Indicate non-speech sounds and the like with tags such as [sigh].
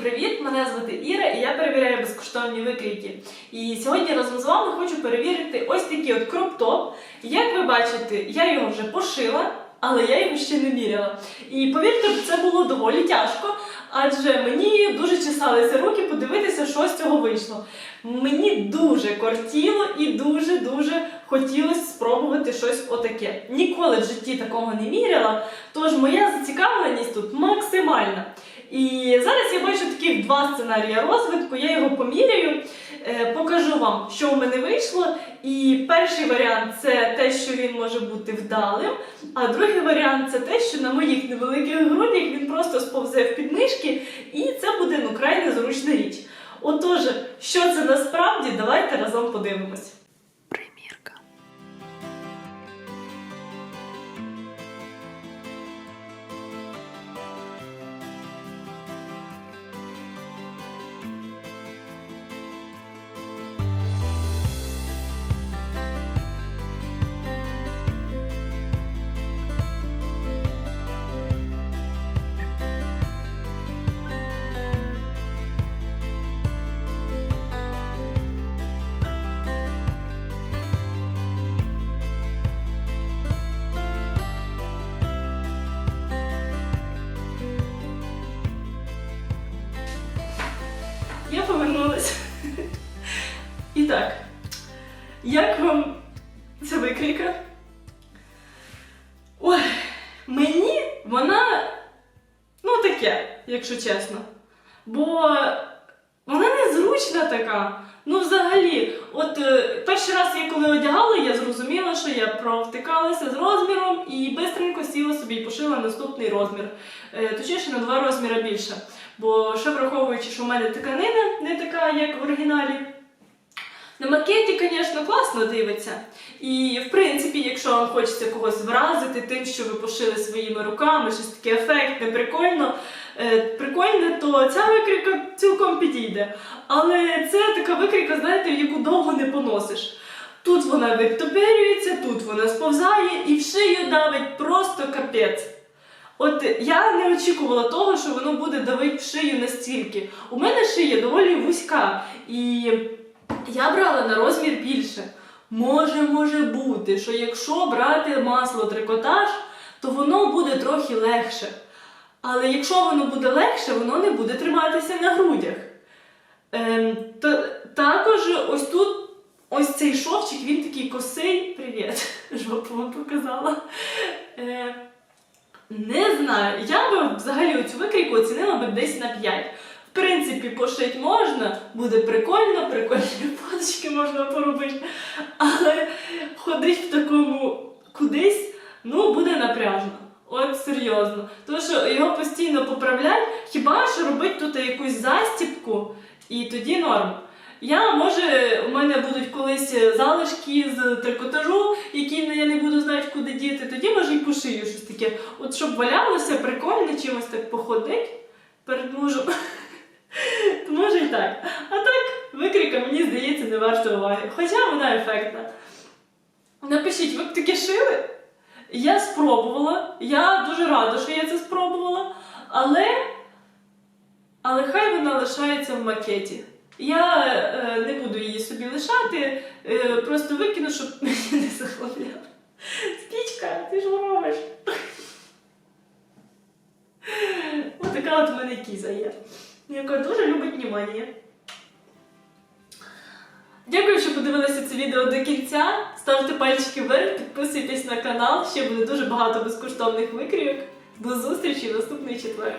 привіт! Мене звати Іра і я перевіряю безкоштовні викрійки. І сьогодні разом з вами хочу перевірити ось такий от кроп-топ. Як ви бачите, я його вже пошила, але я його ще не міряла. І повірте, це було доволі тяжко, адже мені дуже чесалися руки подивитися, що з цього вийшло. Мені дуже кортіло і дуже-дуже хотілося спробувати щось отаке. Ніколи в житті такого не міряла, тож моя зацікавленість тут максимальна. І зараз я бачу таких два сценарії розвитку. Я його поміряю, е, покажу вам, що в мене вийшло. І перший варіант це те, що він може бути вдалим. А другий варіант це те, що на моїх невеликих грудях він просто сповзе в підмишки, і це буде ну край незручна річ. Отож, що це насправді, давайте разом подивимось. Так, як вам ця викрійка? Ой, мені вона, ну таке, якщо чесно. Бо вона незручна така. Ну, взагалі, от е, перший раз я коли одягала, я зрозуміла, що я провтикалася з розміром і бистренько сіла собі і пошила наступний розмір. Е, точніше, на два розміри більше. Бо ще враховуючи, що в мене тканина не така, як в оригіналі. На макеті, звісно, класно дивиться. І, в принципі, якщо вам хочеться когось вразити тим, що ви пошили своїми руками, щось таке ефектне, прикольно, е, прикольне, то ця викрійка цілком підійде. Але це така викрійка, знаєте, яку довго не поносиш. Тут вона відтопирюється, тут вона сповзає і в шию давить просто капець. От я не очікувала того, що воно буде давити в шию настільки. У мене шия доволі вузька, і я брала на розмір більше. Може, може бути, що якщо брати масло трикотаж, то воно буде трохи легше. Але якщо воно буде легше, воно не буде триматися на грудях. Ем, та, також ось тут ось цей шовчик, він такий косий. Привіт, [laughs] жопу вам показала. Е, не знаю. Я би взагалі цю викрійку оцінила би десь на 5. В принципі, пошить можна, буде прикольно, прикольні фоточки можна поробити. Але ходить в такому кудись, ну, буде напряжно. От серйозно. Тому що його постійно поправляють, хіба що робити тут якусь застіпку, і тоді норм. Я, може, у мене будуть колись залишки з трикотажу, які я не буду знати, куди діти, тоді може і пошию щось таке. От щоб валялося, прикольно чимось так походить перед мужем. [laughs] Може і так. А так, викрика, мені здається, не варта уваги. Хоча вона ефектна. Напишіть, ви б таке шили? Я спробувала. Я дуже рада, що я це спробувала. Але, але хай вона лишається в макеті. Я е, не буду її собі лишати, е, просто викину, щоб [laughs] мені не захлопляла. Спічка, ти ж робиш. Ось така от в мене кіза є, яка дуже любить внимання. Дякую, що подивилися це відео до кінця. Ставте пальчики вверх, підписуйтесь на канал, ще буде дуже багато безкоштовних викрійок. До зустрічі наступний четвер.